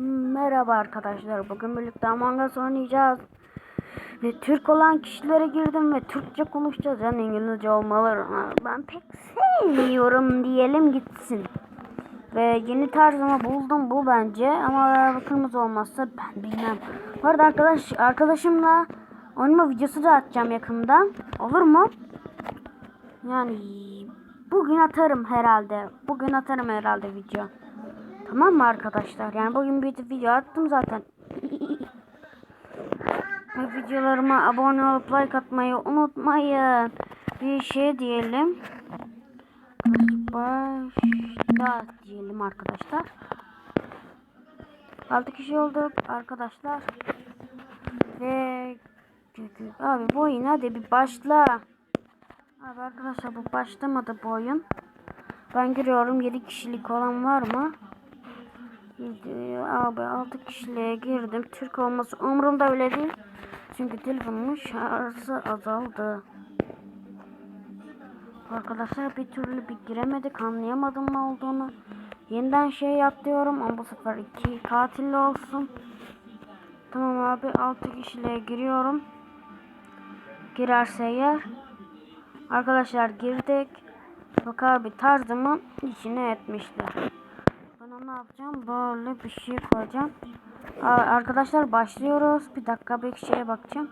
Merhaba arkadaşlar. Bugün birlikte Among Us oynayacağız. Ve Türk olan kişilere girdim ve Türkçe konuşacağız. Yani İngilizce olmalı. Ben pek sevmiyorum diyelim gitsin. Ve yeni tarzımı buldum bu bence. Ama kırmızı olmazsa ben bilmem. Bu arada arkadaş, arkadaşımla oynama videosu da atacağım yakında. Olur mu? Yani bugün atarım herhalde. Bugün atarım herhalde video. Tamam mı arkadaşlar? Yani bugün bir video attım zaten. Videolarıma abone olup like atmayı unutmayın. Bir şey diyelim. Başla diyelim arkadaşlar. 6 kişi olduk arkadaşlar. Ve abi bu oyun hadi bir başla. Abi arkadaşlar bu başlamadı bu oyun. Ben giriyorum 7 kişilik olan var mı? Abi 6 kişiliğe girdim. Türk olması umurumda öyle değil. Çünkü telefonumun şarjı azaldı. Arkadaşlar bir türlü bir giremedik. Anlayamadım ne olduğunu. Yeniden şey yap diyorum ama bu sefer iki katilli olsun. Tamam abi 6 kişiliğe giriyorum. Girerse eğer. Arkadaşlar girdik. Bak abi tarzımın içine etmişler. Ne yapacağım? Böyle bir şey koyacağım. Arkadaşlar başlıyoruz. Bir dakika bir şeye bakacağım.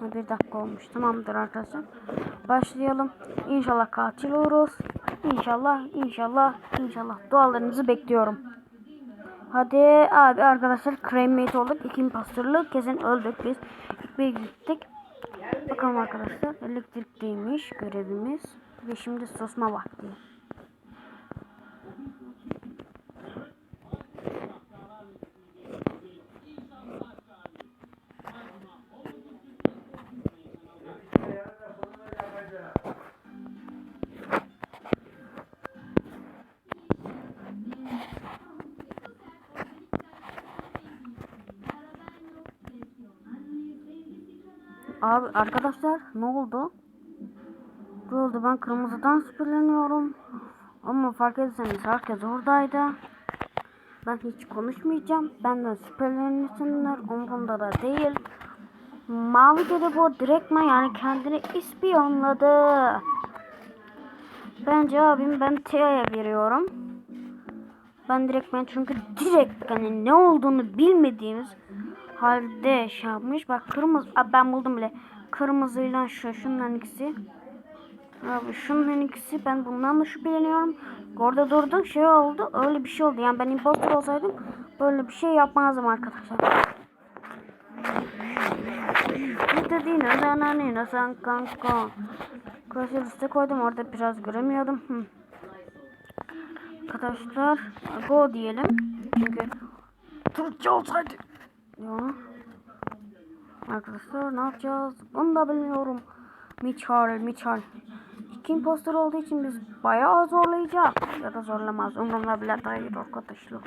Bir dakika olmuş. Tamamdır arkadaşlar. Başlayalım. İnşallah katil oluruz. İnşallah, inşallah, inşallah. Dualarınızı bekliyorum. Hadi abi arkadaşlar cremate olduk. İki imposterlık kesin öldük biz. Bir gittik. Bakalım arkadaşlar. Elektrikteymiş görevimiz. Ve şimdi susma vakti. Abi arkadaşlar ne oldu? Ne oldu ben kırmızıdan şüpheleniyorum. Ama fark ederseniz herkes oradaydı. Ben hiç konuşmayacağım. Benden şüphelenirsinler. Umurumda da değil. Mavi dedi bu direktman yani kendini ispiyonladı. Bence abim ben Teo'ya veriyorum. Ben direkt ben çünkü direkt hani ne olduğunu bilmediğimiz halde şey yapmış. Bak kırmızı Aa, ben buldum bile. Kırmızıyla şu şundan ikisi. Abi şundan ikisi ben bundan da şüpheleniyorum. Orada durduk şey oldu. Öyle bir şey oldu. Yani ben impostor olsaydım böyle bir şey yapmazdım arkadaşlar. Dediğine zananine sen kanka. Klasör üstte koydum orada biraz göremiyordum. Hı. Arkadaşlar go diyelim. Çünkü Türkçe olsaydı. Ya. Arkadaşlar ne yapacağız? Bunu da bilmiyorum. Miçal, Miçal. İki impostor olduğu için biz bayağı zorlayacağız. Ya da zorlamaz. Umurumda bile değil arkadaşlar.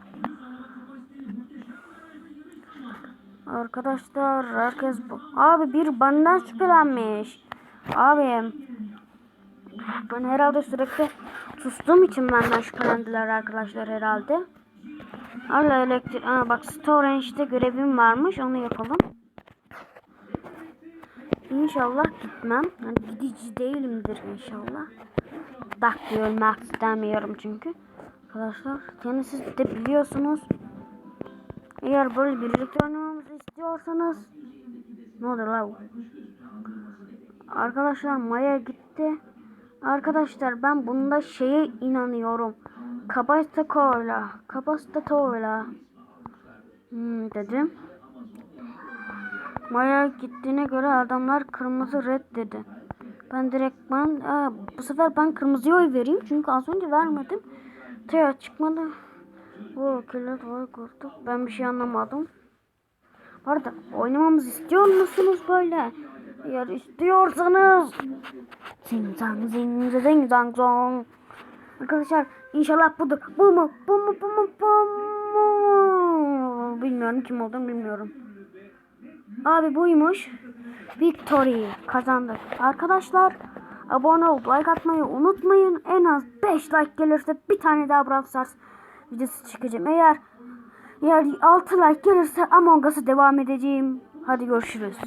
Arkadaşlar herkes bu. Abi bir benden şüphelenmiş. Abi ben herhalde sürekli sustuğum için benden şüphelendiler arkadaşlar herhalde. Hala elektrik... Aa, bak storage'de görevim varmış. Onu yapalım. İnşallah gitmem. Yani gidici değilimdir inşallah. Dakika ölmek istemiyorum çünkü. Arkadaşlar yani siz de biliyorsunuz. Eğer böyle birlikte oynamamızı istiyorsanız ne olur la Arkadaşlar Maya gitti. Arkadaşlar ben bunda şeye inanıyorum. Kapasitörle. Kapasitörle. Hmm, dedim. Maya gittiğine göre adamlar kırmızı red dedi. Ben direkt ben aa, bu sefer ben kırmızıya oy vereyim çünkü az önce vermedim. Teo çıkmadı. Bu kilit oy kurduk. Ben bir şey anlamadım. Bu arada oynamamızı istiyor musunuz böyle? Eğer istiyorsanız zing zang zing zing zang zong. Arkadaşlar inşallah budur. Bu mu? Bu mu? Bu mu? Bu mu? Bilmiyorum kim olduğunu bilmiyorum. Abi buymuş. Victory kazandık. Arkadaşlar abone olup like atmayı unutmayın. En az 5 like gelirse bir tane daha Brawl videosu çıkacağım. Eğer Eğer 6 like gelirse Among Us'a devam edeceğim. Hadi görüşürüz.